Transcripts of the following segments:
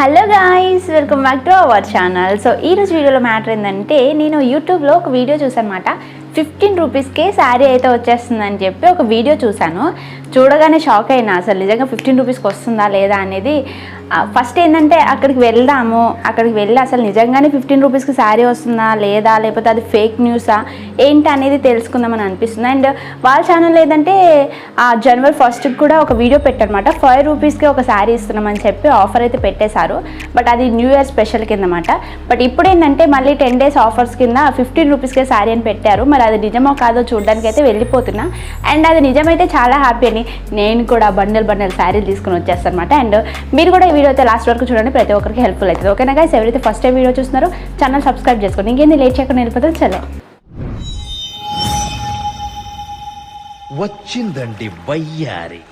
Hello guys welcome back to our channel so ఈ రోజు వీడియోలో మ్యాటర్ ఏంటంటే నేను యూట్యూబ్లో ఒక వీడియో చూసానమాట ఫిఫ్టీన్ రూపీస్కే శారీ అయితే వచ్చేస్తుందని చెప్పి ఒక వీడియో చూశాను. చూడగానే షాక్ అయినా అసలు నిజంగా ఫిఫ్టీన్ రూపీస్కి వస్తుందా లేదా అనేది ఫస్ట్ ఏంటంటే అక్కడికి వెళ్దాము అక్కడికి వెళ్ళి అసలు నిజంగానే ఫిఫ్టీన్ రూపీస్కి శారీ వస్తుందా లేదా లేకపోతే అది ఫేక్ న్యూసా ఏంటి అనేది తెలుసుకుందామని అనిపిస్తుంది. అండ్ వాళ్ళ ఛానల్ ఏంటంటే జనవరి ఫస్ట్కి కూడా ఒక వీడియో పెట్టారనమాట ఫైవ్ రూపీస్కి ఒక శారీ ఇస్తున్నామని చెప్పి ఆఫర్ అయితే పెట్టేశారు. బట్ అది న్యూ ఇయర్ స్పెషల్ కింద బట్ ఇప్పుడు ఏంటంటే మళ్ళీ టెన్ డేస్ ఆఫర్స్ కింద ఫిఫ్టీన్ రూపీస్కే శారీ అని పెట్టారు. మరి అది నిజమో కాదో చూడడానికి అయితే వెళ్ళిపోతున్నా. అండ్ అది నిజమైతే చాలా హ్యాపీ అని నేను కూడా బండల్ బండల్ శారీలు తీసుకుని వచ్చేస్తాను అనమాట అండ్ మీరు కూడా ఈ వీడియో అయితే లాస్ట్ వరకు చూడండి ప్రతి ఒక్కరికి హెల్ప్ఫుల్ అవుతుంది. ఓకేనా గైస్ ఎవరైతే ఫస్ట్ టైం వీడియో చూస్తున్నారో ఛానల్ సబ్స్క్రైబ్ చేసుకోండి. ఇంకేంది లేట్ చేయకుండా వెళ్ళిపోతే చలో. వచ్చిందండి వయ్యారి.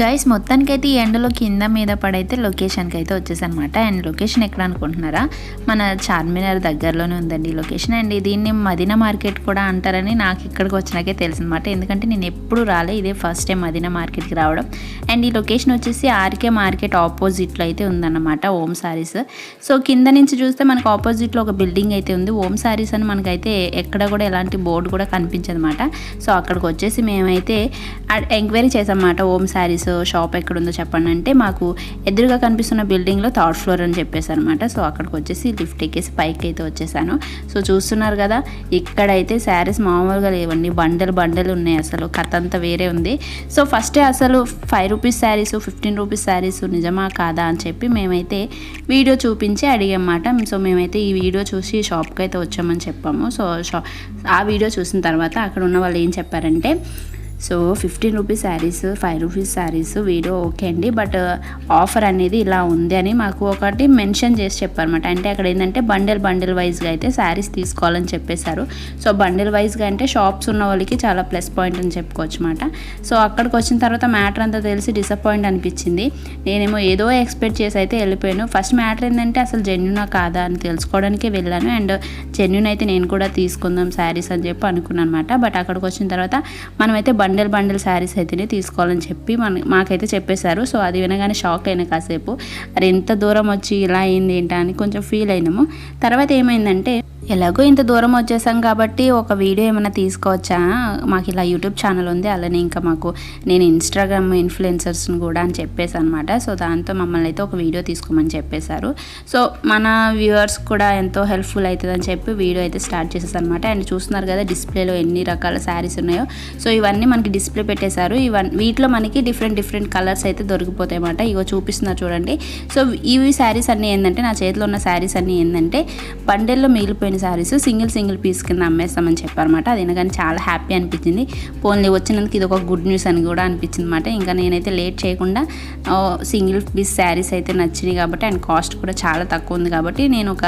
గైస్ మొత్తానికైతే ఈ ఎండలో కింద మీద పడైతే లొకేషన్కి అయితే వచ్చేసనమాట అండ్ లొకేషన్ ఎక్కడ అనుకుంటున్నారా? మన చార్మినార్ దగ్గరలోనే ఉందండి ఈ లొకేషన్. అండ్ దీన్ని మదీనా మార్కెట్ కూడా అంటారని నాకు ఇక్కడికి వచ్చినాకే తెలిసిందన్నమాట. ఎందుకంటే నేను ఎప్పుడు రాలే ఇదే ఫస్ట్ టైం మదీనా మార్కెట్కి రావడం. అండ్ ఈ లొకేషన్ వచ్చేసి ఆర్కే మార్కెట్ ఆపోజిట్లో అయితే ఉందన్నమాట ఓం సారీస్. సో కింద నుంచి చూస్తే మనకు ఆపోజిట్లో ఒక బిల్డింగ్ అయితే ఉంది. ఓం సారీస్ అని మనకైతే ఎక్కడ కూడా ఎలాంటి బోర్డు కూడా కనిపించదన్నమాట. సో అక్కడికి వచ్చేసి మేమైతే ఎంక్వైరీ చేసామన్నమాట ఓం సారీస్. షాప్ ఎక్కడ ఉందో చెప్పండి అంటే మాకు ఎదురుగా కనిపిస్తున్న బిల్డింగ్లో థర్డ్ ఫ్లోర్ అని చెప్పేసి అనమాట సో అక్కడికి వచ్చేసి లిఫ్ట్ ఎక్కేసి పైకి అయితే వచ్చేసాను. సో చూస్తున్నారు కదా ఇక్కడైతే శారీస్ మామూలుగా లేవండి. బండలు బండలు ఉన్నాయి అసలు. కథ అంతా వేరే ఉంది. సో ఫస్టే అసలు five rupees saris fifteen rupees saris నిజమా కాదా అని చెప్పి మేమైతే వీడియో చూపించి అడిగామాట సో మేమైతే ఈ వీడియో చూసి షాప్కి అయితే వచ్చామని చెప్పాము. సో షా ఆ వీడియో చూసిన తర్వాత అక్కడ ఉన్న వాళ్ళు ఏం చెప్పారంటే so fifteen rupees saris five rupees saris video okay అండి. బట్ ఆఫర్ uh, అనేది ఇలా ఉంది అని మాకు ఒకటి మెన్షన్ చేసి చెప్పారన్నమాట. అంటే అక్కడ ఏంటంటే బండిల్ బండిల్ వైజ్గా అయితే శారీస్ తీసుకోవాలని చెప్పేశారు. సో బండిల్ వైజ్గా అంటే షాప్స్ ఉన్న వాళ్ళకి చాలా ప్లస్ పాయింట్ అని చెప్పుకోవచ్చు అనమాట సో అక్కడికి వచ్చిన తర్వాత మ్యాటర్ అంతా తెలిసి డిసప్పాయింట్ అనిపించింది. నేనేమో ఏదో ఎక్స్పెక్ట్ చేసి అయితే వెళ్ళిపోయాను. ఫస్ట్ మ్యాటర్ ఏంటంటే అసలు జెన్యునా కాదా అని తెలుసుకోవడానికి వెళ్ళాను. అండ్ జెన్యున్ అయితే నేను కూడా తీసుకుందాం శారీస్ అని చెప్పి అనుకున్నాను అనమాట బట్ అక్కడికి వచ్చిన తర్వాత మనమైతే బండిల్ బండిల్ శారీస్ అయితేనే తీసుకోవాలని చెప్పి మన మాకైతే చెప్పేశారు. సో అది వినగానే షాక్ అయిన కాసేపు. అరే ఎంత దూరం వచ్చి ఇలా అయింది ఏంటా? అని కొంచెం ఫీల్ అయినాము. తర్వాత ఏమైందంటే ఎలాగో ఇంత దూరం వచ్చేసాం కాబట్టి ఒక వీడియో ఏమైనా తీసుకోవచ్చా? మాకు ఇలా యూట్యూబ్ ఛానల్ ఉంది అలానే ఇంకా మాకు నేను ఇన్స్టాగ్రామ్ ఇన్ఫ్లుయెన్సర్స్ని కూడా అని చెప్పేసి అనమాట సో దాంతో మమ్మల్ని అయితే ఒక వీడియో తీసుకోమని చెప్పేశారు. సో మన వ్యూవర్స్ కూడా ఎంతో హెల్ప్ఫుల్ అవుతుందని చెప్పి వీడియో అయితే స్టార్ట్ చేసేసనమాట అండ్ చూస్తున్నారు కదా డిస్ప్లేలో ఎన్ని రకాల శారీస్ ఉన్నాయో. సో ఇవన్నీ మనకి డిస్ప్లే పెట్టేశారు. ఇవన్నీ వీటిలో మనకి డిఫరెంట్ డిఫరెంట్ కలర్స్ అయితే దొరికిపోతాయి అన్నమాట ఇగో చూపిస్తున్నారు చూడండి. సో ఇవి శారీస్ అన్నీ ఏంటంటే నా చేతిలో ఉన్న శారీస్ అన్నీ ఏంటంటే బండెల్లో మిగిలిపోయిన శారీస్ సింగిల్ సింగిల్ పీస్ కింద అమ్మేస్తామని చెప్పారన్నమాట. అది కానీ చాలా హ్యాపీ అనిపించింది. పోన్లీ వచ్చినందుకు ఇది ఒక గుడ్ న్యూస్ అని కూడా అనిపించింది అనమాట ఇంకా నేనైతే లేట్ చేయకుండా సింగిల్ పీస్ శారీస్ అయితే నచ్చినాయి కాబట్టి అండ్ కాస్ట్ కూడా చాలా తక్కువ ఉంది కాబట్టి నేను ఒక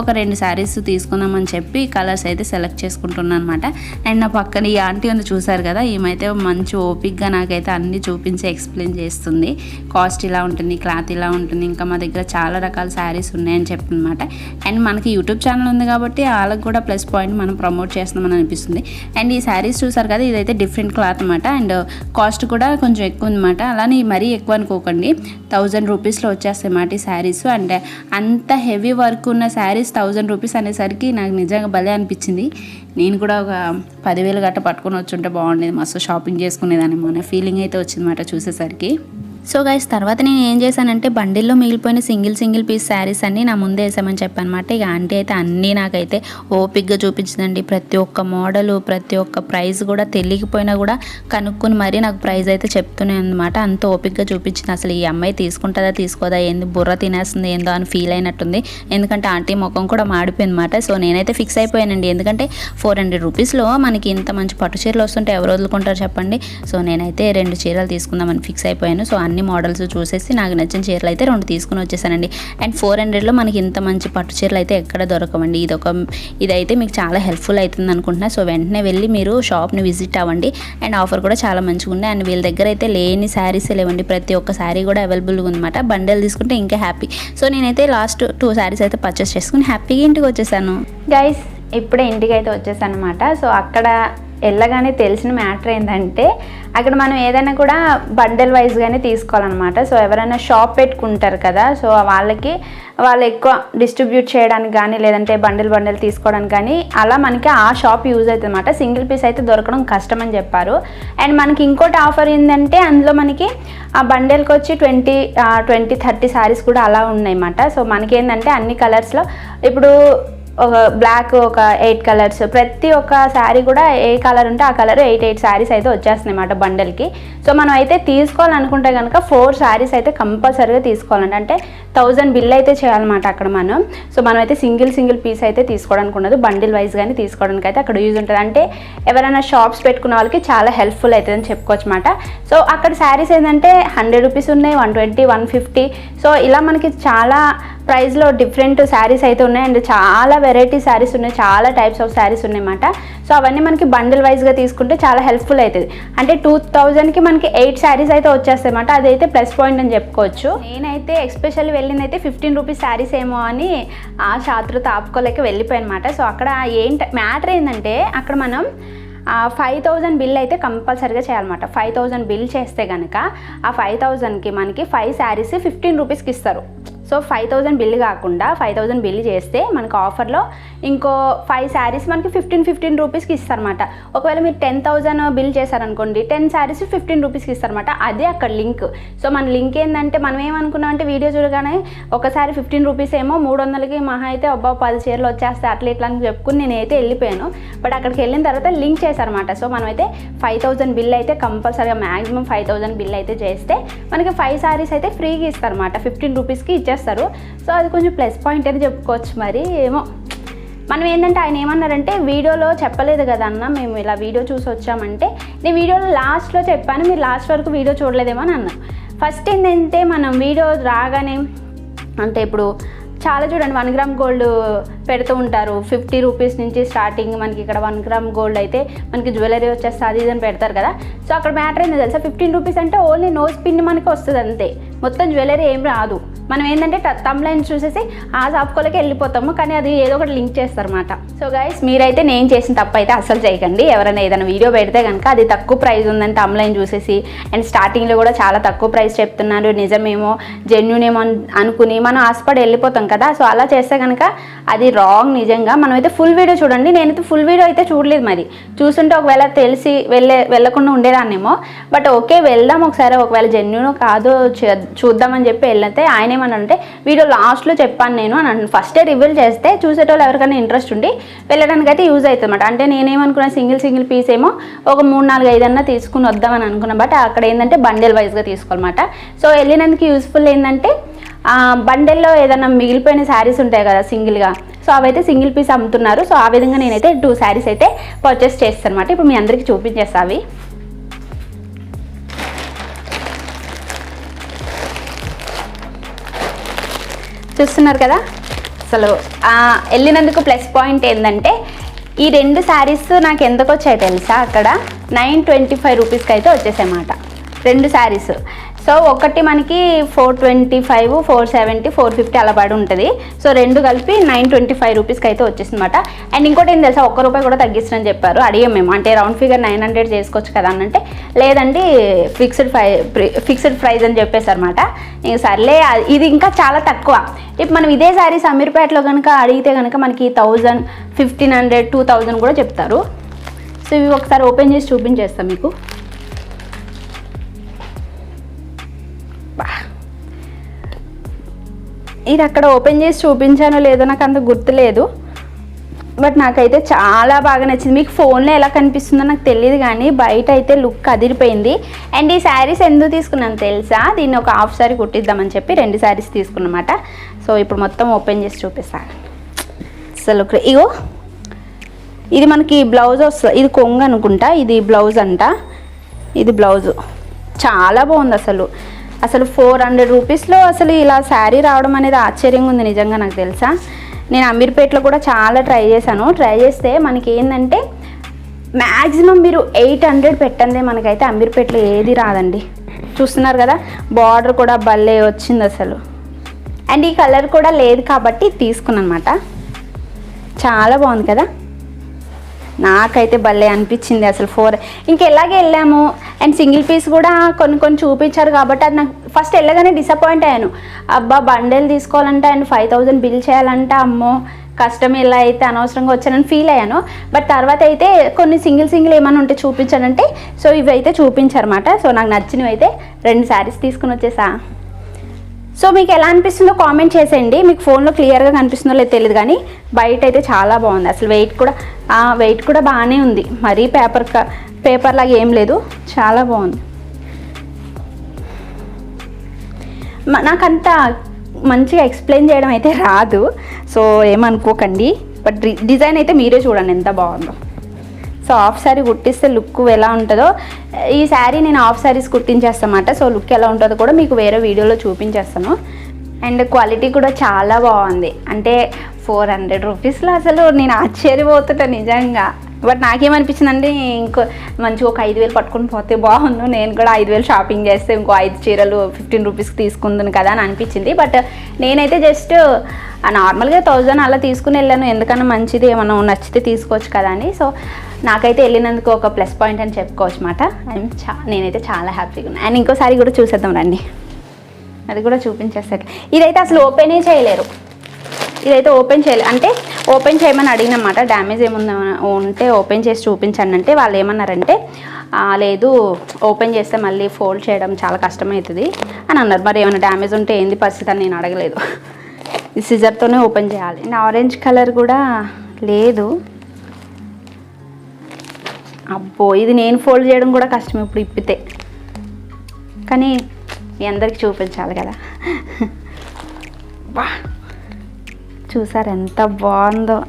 ఒక రెండు శారీస్ తీసుకుందామని చెప్పి కలర్స్ అయితే సెలెక్ట్ చేసుకుంటున్నాను అనమాట అండ్ నా పక్కన ఈ ఆంటీ ఉంది చూసారు కదా ఈమెయితే మంచి ఓపిక్గా నాకైతే అన్ని చూపించి ఎక్స్ప్లెయిన్ చేస్తుంది. కాస్ట్ ఇలా ఉంటుంది క్లాత్ ఇలా ఉంటుంది ఇంకా మా దగ్గర చాలా రకాల శారీస్ ఉన్నాయని చెప్పనమాట అండ్ మనకి యూట్యూబ్ ఛానల్ ఉంది కాబట్టి కాబట్టి వాళ్ళకి కూడా ప్లస్ పాయింట్ మనం ప్రమోట్ చేస్తున్నామని అనిపిస్తుంది. అండ్ ఈ శారీస్ చూసారు కదా ఇదైతే డిఫరెంట్ క్లాత్ అనమాట అండ్ కాస్ట్ కూడా కొంచెం ఎక్కువ అనమాట అలానే మరీ ఎక్కువ అనుకోకండి. థౌజండ్ రూపీస్లో వచ్చేస్తాయి అన్నమాట ఈ శారీస్. అండ్ అంత హెవీ వర్క్ ఉన్న శారీస్ థౌజండ్ రూపీస్ అనేసరికి నాకు నిజంగా భలే అనిపించింది. నేను కూడా ఒక పదివేలు గట్ట పట్టుకొని వచ్చుంటే బాగుండేది. మస్తు షాపింగ్ చేసుకునేదాన్ని మన ఫీలింగ్ అయితే వచ్చిందన్నమాట చూసేసరికి. సో గైస్ తర్వాత నేను ఏం చేశానంటే బండిల్లో మిగిలిపోయిన సింగిల్ సింగిల్ పీస్ శారీస్ అన్ని నా ముందే వేసామని చెప్పనమాట ఇక ఆంటీ అయితే అన్నీ నాకైతే ఓపిక్గా చూపించిందండి. ప్రతి ఒక్క మోడలు ప్రతి ఒక్క ప్రైస్ కూడా తెలియకపోయినా కూడా కనుక్కుని మరీ నాకు ప్రైస్ అయితే చెప్తూనే అనమాట అంత ఓపిక్గా చూపించింది. అసలు ఈ అమ్మాయి తీసుకుంటుందా తీసుకోదా ఏంది బుర్ర తినేస్తుంది ఏందో అని ఫీల్ అయినట్టుంది. ఎందుకంటే ఆంటీ ముఖం కూడా మాడిపోయిందన్నమాట. సో నేనైతే ఫిక్స్ అయిపోయానండి. ఎందుకంటే ఫోర్ హండ్రెడ్ రూపీస్లో మనకి ఇంత మంచి పట్టు చీరలు వస్తుంటే ఎవరు వదులుకుంటారు చెప్పండి? సో నేనైతే రెండు చీరలు తీసుకుందామని ఫిక్స్ అయిపోయాను. సో అన్ని మోడల్స్ చూసేసి నాకు నచ్చిన చీరలు అయితే రెండు తీసుకుని వచ్చేసానండి. అండ్ ఫోర్ హండ్రెడ్లో మనకి ఇంత మంచి పట్టు చీరలు అయితే ఎక్కడ దొరకవండి. ఇది ఒక ఇదైతే మీకు చాలా హెల్ప్ఫుల్ అవుతుంది అనుకుంటున్నా. సో వెంటనే వెళ్ళి మీరు షాప్ని విజిట్ అవ్వండి. అండ్ ఆఫర్ కూడా చాలా మంచిగా ఉంది. అండ్ వీళ్ళ దగ్గర అయితే లేని శారీస్ లేవండి. ప్రతి ఒక్క శారీ కూడా అవైలబుల్గా ఉందన్నమాట. బండల్ తీసుకుంటే ఇంకా హ్యాపీ. సో నేనైతే లాస్ట్ టూ శారీస్ అయితే పర్చేస్ చేసుకుని హ్యాపీగా ఇంటికి వచ్చేసాను. గైస్ ఇప్పుడే ఇంటికి అయితే వచ్చేసాను అనమాట సో అక్కడ వెళ్ళగానే తెలిసిన మ్యాటర్ ఏంటంటే అక్కడ మనం ఏదైనా కూడా బండల్ వైజ్గానే తీసుకోవాలన్నమాట. సో ఎవరైనా షాప్ పెట్టుకుంటారు కదా సో వాళ్ళకి వాళ్ళు ఎక్కువ డిస్ట్రిబ్యూట్ చేయడానికి కానీ లేదంటే బండిల్ బండిల్ తీసుకోవడానికి కానీ అలా మనకి ఆ షాప్ యూజ్ అవుతుంది అనమాట సింగిల్ పీస్ అయితే దొరకడం కష్టం అని చెప్పారు. అండ్ మనకి ఇంకోటి ఆఫర్ ఏంటంటే అందులో మనకి ఆ బండెల్కి వచ్చి ట్వంటీ ట్వంటీ థర్టీ శారీస్ కూడా అలా ఉన్నాయన్నమాట. సో మనకి ఏంటంటే అన్ని కలర్స్లో ఇప్పుడు ఒక బ్లాక్ ఒక ఎయిట్ కలర్స్ ప్రతి ఒక్క శారీ కూడా ఏ కలర్ ఉంటే ఆ కలర్ ఎయిట్ ఎయిట్ శారీస్ అయితే వచ్చేస్తున్నాయి అన్నమాట బండల్కి సో మనం అయితే తీసుకోవాలనుకుంటే కనుక ఫోర్ శారీస్ అయితే కంపల్సరీగా తీసుకోవాలండి. అంటే థౌజండ్ బిల్ అయితే చేయాలన్నమాట అక్కడ మనం. సో మనం అయితే సింగిల్ సింగిల్ పీస్ అయితే తీసుకోవడానికి ఉండదు. బండిల్ వైజ్ కానీ తీసుకోవడానికి అయితే అక్కడ యూజ్ ఉంటుంది. అంటే ఎవరైనా షాప్స్ పెట్టుకున్న వాళ్ళకి చాలా హెల్ప్ఫుల్ అవుతుంది అని చెప్పుకోవచ్చు అనమాట సో అక్కడ శారీస్ ఏంటంటే హండ్రెడ్ రూపీస్ ఉన్నాయి one twenty one fifty so ఇలా మనకి చాలా ప్రైస్లో డిఫరెంట్ శారీస్ అయితే ఉన్నాయి. అండ్ చాలా వెరైటీ శారీస్ ఉన్నాయి. చాలా టైప్స్ ఆఫ్ శారీస్ ఉన్నాయన్నమాట. సో అవన్నీ మనకి బండిల్ వైజ్గా తీసుకుంటే చాలా హెల్ప్ఫుల్ అవుతుంది. అంటే టూ థౌజండ్కి మనకి ఎయిట్ శారీస్ అయితే వచ్చేస్తాయి అన్నమాట అదైతే ప్లస్ పాయింట్ అని చెప్పుకోవచ్చు. నేనైతే ఎక్స్పెషల్లీ వెళ్ళింది అయితే ఫిఫ్టీన్ రూపీస్ శారీస్ ఏమో అని ఆ శాస్త్రత ఆపుకోలేక వెళ్ళిపోయాను సో అక్కడ ఏంటి మ్యాటర్ ఏంటంటే అక్కడ మనం ఫైవ్ థౌజండ్ బిల్ అయితే కంపల్సరీగా చేయాలన్నమాట. ఫైవ్ థౌజండ్ బిల్ చేస్తే కనుక ఆ ఫైవ్ థౌజండ్కి మనకి ఫైవ్ శారీస్ ఫిఫ్టీన్ రూపీస్కి ఇస్తారు. సో ఫైవ్ థౌజండ్ బిల్ కాకుండా ఫైవ్ థౌజండ్ బిల్ చేస్తే మనకు ఆఫర్లో ఇంకో ఫైవ్ శారీస్ మనకి ఫిఫ్టీన్ ఫిఫ్టీన్ రూపీస్కి ఇస్తారన్నమాట. ఒకవేళ మీరు టెన్ థౌజండ్ బిల్ చేశారనుకోండి టెన్ శారీస్ ఫిఫ్టీన్ రూపీస్కి ఇస్తారన్నమాట. అదే అక్కడ లింక్ సో మన లింక్ ఏంటంటే మనం ఏమనుకున్నాం అంటే వీడియో చూడగానే ఒకసారి ఫిఫ్టీన్ రూపీస్ ఏమో మూడు వందలకి మహా అయితే అబ్బా పది చీరలు వచ్చేస్తాయి అట్లా ఇట్లా అని చెప్పుకుని నేనైతే వెళ్ళిపోయాను. బట్ అక్కడికి వెళ్ళిన తర్వాత లింక్ చేశారన్నమాట. సో మనమైతే ఫైవ్ థౌజండ్ బిల్ అయితే కంపల్సరీగా మ్యాక్సిమం ఫైవ్ థౌజండ్ బిల్ అయితే చేస్తే మనకి ఫైవ్ శారీస్ అయితే ఫ్రీగా ఇస్తారన్నమాట. ఫిఫ్టీన్ రూపీస్కి చేస్తారు. సో అది కొంచెం ప్లస్ పాయింట్ అని చెప్పుకోవచ్చు మరి. ఏమో. మనం ఏంటంటే ఆయన ఏమన్నారంటే వీడియోలో చెప్పలేదు కదా అన్న మేము ఇలా వీడియో చూసి వచ్చామంటే నేను వీడియోలో లాస్ట్లో చెప్పాను మీరు లాస్ట్ వరకు వీడియో చూడలేదేమో అని అన్నా. ఫస్ట్ ఏంటంటే మనం వీడియో రాగానే అంటే ఇప్పుడు చాలా చూడండి వన్ గ్రామ్ గోల్డ్ పెడుతూ ఉంటారు. ఫిఫ్టీ రూపీస్ నుంచి స్టార్టింగ్ మనకి ఇక్కడ వన్ గ్రామ్ గోల్డ్ అయితే మనకి జ్యువెలరీ వచ్చేస్తుంది అది ఇది అని పెడతారు కదా. సో అక్కడ మ్యాటర్ ఏంటో తెలుసా? ఫిఫ్టీన్ రూపీస్ అంటే ఓన్లీ నోస్ పిన్ మనకి వస్తుంది అంతే మొత్తం జ్యువెలరీ ఏం రాదు. మనం ఏంటంటే తమ్ లైన్ చూసేసి ఆ షాప్కోలకి వెళ్ళిపోతాము కానీ అది ఏదో ఒకటి లింక్ చేస్తారన్నమాట. సో గైస్ మీరైతే నేను చేసిన తప్పు అయితే అసలు చేయకండి. ఎవరైనా ఏదైనా వీడియో పెడితే కనుక అది తక్కువ ప్రైస్ ఉందని తమ్ లైన్ చూసేసి అండ్ స్టార్టింగ్లో కూడా చాలా తక్కువ ప్రైస్ చెప్తున్నారు. నిజమేమో జెన్యున్ ఏమో అనుకుని మనం ఆశపడి వెళ్ళిపోతాం కదా. సో అలా చేస్తే కనుక అది రాంగ్ నిజంగా. మనమైతే ఫుల్ వీడియో చూడండి. నేనైతే ఫుల్ వీడియో అయితే చూడలేదు మరి. చూస్తుంటే ఒకవేళ తెలిసి వెళ్ళే వెళ్ళకుండా ఉండేదాన్నేమో. బట్ ఓకే వెళ్దాం ఒకసారి. ఒకవేళ జెన్యున్ కాదో చూద్దామని చెప్పి వెళ్తే ఆయన ఏమన్నారంటే వీడియో లాస్ట్లో చెప్పాను నేను అని ఫస్టే రివీల్ చేస్తే చూసేటోళ్ళు ఎవరికైనా ఇంట్రెస్ట్ ఉండి వెళ్ళడానికి అయితే యూజ్ అవుతుంది అనమాట అంటే నేనేమనుకున్నా సింగిల్ సింగిల్ పీస్ ఏమో ఒక మూడు నాలుగు ఐదన్నా తీసుకుని వద్దామని అనుకున్నా. బట్ అక్కడ ఏంటంటే బండెల్ వైజ్గా తీసుకోవాలన్నమాట. సో వెళ్ళినందుకు యూస్ఫుల్ ఏంటంటే బండెల్లో ఏదైనా మిగిలిపోయిన శారీస్ ఉంటాయి కదా సింగిల్గా సో అవైతే సింగిల్ పీస్ అమ్ముతున్నారు. సో ఆ విధంగా నేనైతే టూ శారీస్ అయితే పర్చేస్ చేస్తాను అనమాట ఇప్పుడు మీ అందరికీ చూపించేస్తా అవి. చూస్తున్నారు కదా? అసలు వెళ్ళినందుకు ప్లస్ పాయింట్ ఏంటంటే ఈ రెండు శారీస్ నాకు ఎందుకు వచ్చాయి తెలుసా అక్కడ? నైన్ ట్వంటీ ఫైవ్ రూపీస్కి అయితే వచ్చేసాయన్నమాట. రెండు శారీస్. సో ఒకటి మనకి four twenty five four seventy four fifty అలా పడి ఉంటుంది. సో రెండు కలిపి నైన్ ట్వంటీ ఫైవ్ రూపీస్కి అయితే వచ్చేసింది అనమాట అండ్ ఇంకోటి ఏం తెలుసా? ఒక్క రూపాయి కూడా తగ్గిస్తారని చెప్పారు. అడిగాం మేము. అంటే రౌండ్ ఫిగర్ నైన్ హండ్రెడ్ చేసుకోవచ్చు కదా అని అంటే లేదండి ఫిక్స్డ్ ప్రై ఫిక్స్డ్ ప్రైస్ అని చెప్పేసి అనమాట ఇంక సర్లే అది- ఇది ఇంకా చాలా తక్కువ. ఇప్పుడు మనం ఇదే సారీ సమీర్పేటలో కనుక అడిగితే కనుక మనకి thousand fifteen hundred two thousand కూడా చెప్తారు. సో ఇవి ఒకసారి ఓపెన్ చేసి చూపించేస్తాం మీకు. ఇది అక్కడ ఓపెన్ చేసి చూపించానో లేదో నాకు అంత గుర్తులేదు బట్ నాకైతే చాలా బాగా నచ్చింది. మీకు ఫోన్లో ఎలా కనిపిస్తుందో నాకు తెలియదు కానీ బయట అయితే లుక్ అదిరిపోయింది అండ్ ఈ శారీస్ ఎందుకు తీసుకున్నాను తెలుసా? దీన్ని ఒక హాఫ్ శారీ కుట్టిద్దామని చెప్పి రెండు శారీస్ తీసుకున్నమాట. సో ఇప్పుడు మొత్తం ఓపెన్ చేసి చూపిస్తాను. అసలు ఇగో ఇది మనకి బ్లౌజ్ వస్తుంది. ఇది కొంగు అనుకుంటా. ఇది బ్లౌజ్ అంట. ఇది బ్లౌజు. చాలా బాగుంది అసలు. అసలు ఫోర్ హండ్రెడ్ రూపీస్లో అసలు ఇలా శారీ రావడం అనేది ఆశ్చర్యంగా ఉంది నిజంగా నాకు తెలుసా. నేను అమీర్పేట్లో కూడా చాలా ట్రై చేశాను. ట్రై చేస్తే మనకి ఏంటంటే మ్యాక్సిమం మీరు ఎయిట్ హండ్రెడ్ పెట్టండి మనకైతే అమీర్పేట్లో ఏది రాదండి. చూస్తున్నారు కదా బార్డర్ కూడా భలే వచ్చింది అసలు. అండ్ ఈ కలర్ కూడా లేదు కాబట్టి తీసుకున్నాను అనమాట చాలా బాగుంది కదా. నాకైతే భలే అనిపించింది అసలు ఫోర్. ఇంకెలాగే వెళ్ళాము అండ్ సింగిల్ పీస్ కూడా కొన్ని కొన్ని చూపించారు కాబట్టి అది నాకు ఫస్ట్ వెళ్ళగానే డిసప్పాయింట్ అయ్యాను. అబ్బా బండెలు తీసుకోవాలంటే అండ్ ఫైవ్ థౌజండ్ బిల్ చేయాలంటే అమ్మో కష్టం ఎలా అయితే అనవసరంగా వచ్చానని ఫీల్ అయ్యాను. బట్ తర్వాత అయితే కొన్ని సింగిల్ సింగిల్ ఏమైనా ఉంటే చూపించానంటే సో ఇవి అయితే చూపించారన్నమాట. సో నాకు నచ్చినవి అయితే రెండు శారీస్ తీసుకుని వచ్చేసా. సో మీకు ఎలా అనిపిస్తుందో కామెంట్ చేసేయండి. మీకు ఫోన్లో క్లియర్గా కనిపిస్తుందో లేదో తెలియదు కానీ బయట అయితే చాలా బాగుంది. అసలు వెయిట్ కూడా వెయిట్ కూడా బాగానే ఉంది. మరీ పేపర్ పేపర్ లాగా ఏం లేదు. చాలా బాగుంది. నాకంత మంచిగా ఎక్స్ప్లెయిన్ చేయడం అయితే రాదు. సో ఏమనుకోకండి. బట్ డిజైన్ అయితే మీరే చూడండి ఎంత బాగుందో. సో హాఫ్ శారీ కుట్టిస్తే లుక్ ఎలా ఉంటుందో ఈ శారీ నేను హాఫ్ శారీస్ కుట్టించేస్తామాట సో లుక్ ఎలా ఉంటుందో కూడా మీకు వేరే వీడియోలో చూపించేస్తాను. అండ్ క్వాలిటీ కూడా చాలా బాగుంది. అంటే ఫోర్ హండ్రెడ్ రూపీస్లో అసలు నేను ఆశ్చర్యపోతుంటా నిజంగా. బట్ నాకేమనిపించిందంటే ఇంకో మంచిగా ఒక ఐదు వేలు పట్టుకుని పోతే బాగుండు. నేను కూడా ఐదు వేలు షాపింగ్ చేస్తే ఇంకో ఐదు చీరలు ఫిఫ్టీన్ రూపీస్కి తీసుకుందాను కదా అని అనిపించింది. బట్ నేనైతే జస్ట్ నార్మల్గా థౌజండ్ అలా తీసుకుని వెళ్ళాను. ఎందుకన్నా మంచిది ఏమన్నా నచ్చితే తీసుకోవచ్చు కదా అని. సో నాకైతే వెళ్ళినందుకు ఒక ప్లస్ పాయింట్ అని చెప్పుకోవచ్చు అనమాట అండ్ చా నేనైతే చాలా హ్యాపీగా ఉన్నాను అండ్ ఇంకోసారి కూడా చూసేద్దాం రండి. అది కూడా చూపించేస్తారు ఇదైతే అసలు ఓపెనే చేయలేరు. ఇదైతే ఓపెన్ చేయలేదు అంటే ఓపెన్ చేయమని అడిగినమాట డ్యామేజ్ ఏముందా ఉంటే ఓపెన్ చేసి చూపించండి అంటే వాళ్ళు ఏమన్నారంటే లేదు ఓపెన్ చేస్తే మళ్ళీ ఫోల్డ్ చేయడం చాలా కష్టమవుతుంది అని అన్నారు. మరి ఏమైనా డ్యామేజ్ ఉంటే ఏంది పరిస్థితి అని నేను అడగలేదు. సిజర్తోనే ఓపెన్ చేయాలి. అండ్ ఆరెంజ్ కలర్ కూడా లేదు. అబ్బో ఇది నేను ఫోల్డ్ చేయడం కూడా కష్టం ఇప్పుడు ఇప్పితే. కానీ మీ అందరికి చూపించాలి కదా. బా చూసారు ఎంత బాగుందో.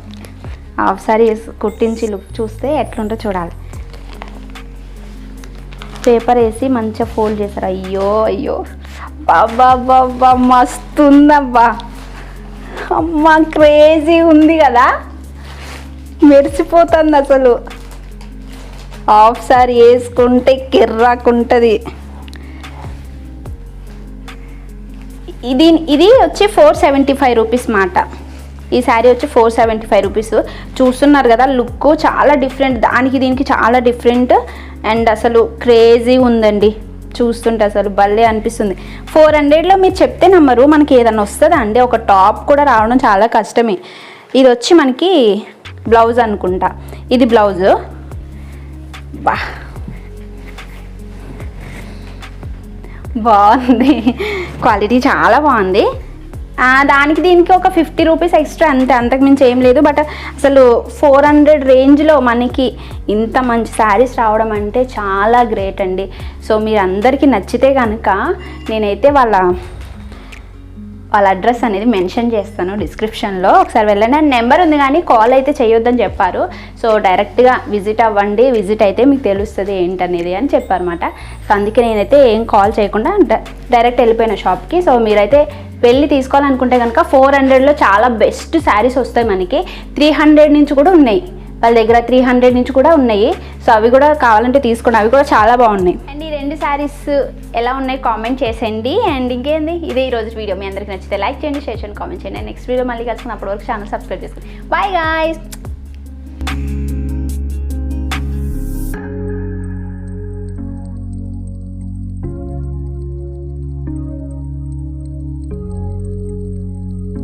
హాఫ్ సారీ కుట్టించి లుక్ చూస్తే ఎట్లుంటో చూడాలి. పేపర్ వేసి మంచిగా ఫోల్డ్ చేశారు. అయ్యో అయ్యో. బాబా బాబా మస్తు ఉందబ్బా అమ్మ క్రేజీ ఉంది కదా. మెరిసిపోతుంది అసలు. హాఫ్ సారీ వేసుకుంటే కిర్రాకుంటుంది. ఇది ఇది వచ్చి ఫోర్ సెవెంటీ ఫైవ్ రూపీస్ మాట. ఈ శారీ వచ్చి ఫోర్ సెవెంటీ ఫైవ్ రూపీస్. చూస్తున్నారు కదా లుక్ చాలా డిఫరెంట్ దానికి దీనికి చాలా డిఫరెంట్ అండ్ అసలు క్రేజీ ఉందండి. చూస్తుంటే అసలు భలే అనిపిస్తుంది. ఫోర్ హండ్రెడ్లో మీరు చెప్తే నమ్మరు మనకి ఏదైనా వస్తుందా అండి? ఒక టాప్ కూడా రావడం చాలా కష్టమే. ఇది వచ్చి మనకి బ్లౌజ్ అనుకుంటా. ఇది బ్లౌజ్. బా. బాగుంది. క్వాలిటీ చాలా బాగుంది. దానికి దీనికి ఒక ఫిఫ్టీ రూపీస్ ఎక్స్ట్రా అంతే. అంతకు మించి ఏం లేదు. బట్ అసలు ఫోర్ హండ్రెడ్ రేంజ్లో మనకి ఇంత మంచి శారీస్ రావడం అంటే చాలా గ్రేట్ అండి. సో మీరు అందరికీ నచ్చితే కనుక నేనైతే వాళ్ళ వాళ్ళ అడ్రస్ అనేది మెన్షన్ చేస్తాను డిస్క్రిప్షన్లో. ఒకసారి వెళ్ళండి. అండ్ నెంబర్ ఉంది కానీ కాల్ అయితే చేయొద్దని చెప్పారు. సో డైరెక్ట్గా విజిట్ అవ్వండి. విజిట్ అయితే మీకు తెలుస్తుంది ఏంటనేది అని చెప్పారన్నమాట. సో అందుకే నేనైతే ఏం కాల్ చేయకుండా డ- డైరెక్ట్ వెళ్ళిపోయిన షాప్కి. సో మీరైతే వెళ్ళి తీసుకోవాలనుకుంటే కనుక ఫోర్ హండ్రెడ్లో చాలా బెస్ట్ శారీస్ వస్తాయి మనకి. త్రీ హండ్రెడ్ నుంచి కూడా ఉన్నాయి. వాళ్ళ దగ్గర త్రీ హండ్రెడ్ నుంచి కూడా ఉన్నాయి. సో అవి కూడా కావాలంటే తీసుకోండి. అవి కూడా చాలా బాగున్నాయి. అండ్ ఎన్ని శారీస్ ఎలా ఉన్నాయి కామెంట్ చేసేయండి. అండ్ ఇంకేంది? ఇదే ఈ రోజు వీడియో మీ అందరికి నచ్చితే లైక్ చేయండి షేర్ చేయండి కామెంట్ చేయండి. నెక్స్ట్ వీడియో మళ్ళీ కలిసి అప్పటి వరకు ఛానల్ సబ్స్క్రైబ్ చేసుకోండి బాయ్ గాయస్